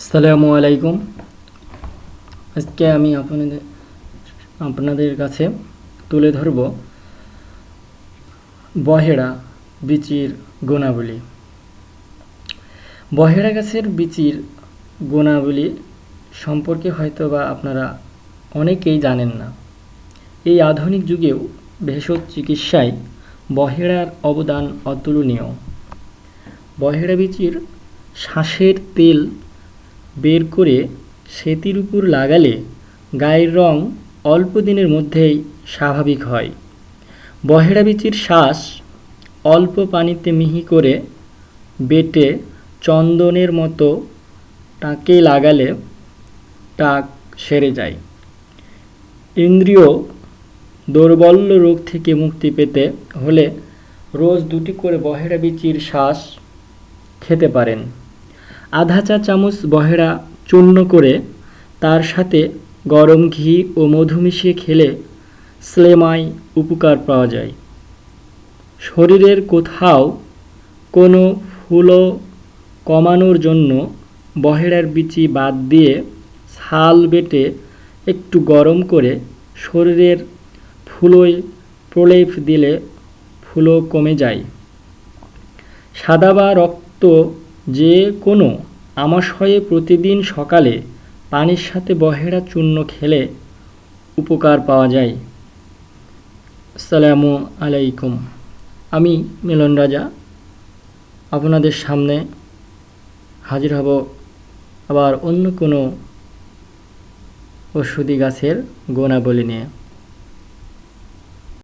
আসসালামু আলাইকুম। আজকে আমি আপনাদের আপনাদের কাছে তুলে ধরব বহেড়া বিচির গুণাবলী। বহেড়া গাছের বিচির গুণাবলী সম্পর্কে হয়তো বা আপনারা অনেকেই জানেন না। এই আধুনিক যুগেও ভেষজ চিকিৎসায় বহেড়ার অবদান অতুলনীয়। বহেড়া বিচির শ্বাসের তেল বের করে সেতির উপর লাগালে গায়ের রং অল্প দিনের মধ্যেই স্বাভাবিক হয়। বহেড়া বিচির শ্বাস অল্প পানিতে মিহি করে বেটে চন্দনের মতো টাকে লাগালে টাক সেরে যায়। ইন্দ্রিয় দৌর্বল্য রোগ থেকে মুক্তি পেতে হলে রোজ দুটি করে বহেড়া বিচির শ্বাস খেতে পারেন। আধা চা চামচ বহেড়া চূর্ণ করে তার সাথে গরম ঘি ও মধু মিশিয়ে খেলে স্লেমাই উপকার পাওয়া যায়। শরীরের কোথাও কোনো ফুলো কমানোর জন্য বহেড়ার বিচি বাদ দিয়ে ছাল বেটে একটু গরম করে শরীরের ফুলোয় প্রলেপ দিলে ফুলো কমে যায়। সাদা বা রক্ত যে কোনো আমাশয়ে প্রতিদিন সকালে পানির সাথে বহেরা চূর্ণ খেলে উপকার পাওয়া যায়। আসসালামু আলাইকুম। আমি মিলন রাজা। আপনাদের সামনে হাজির হব আবার অন্য কোনো ওষুধি গাছের গুণাবলী নিয়ে।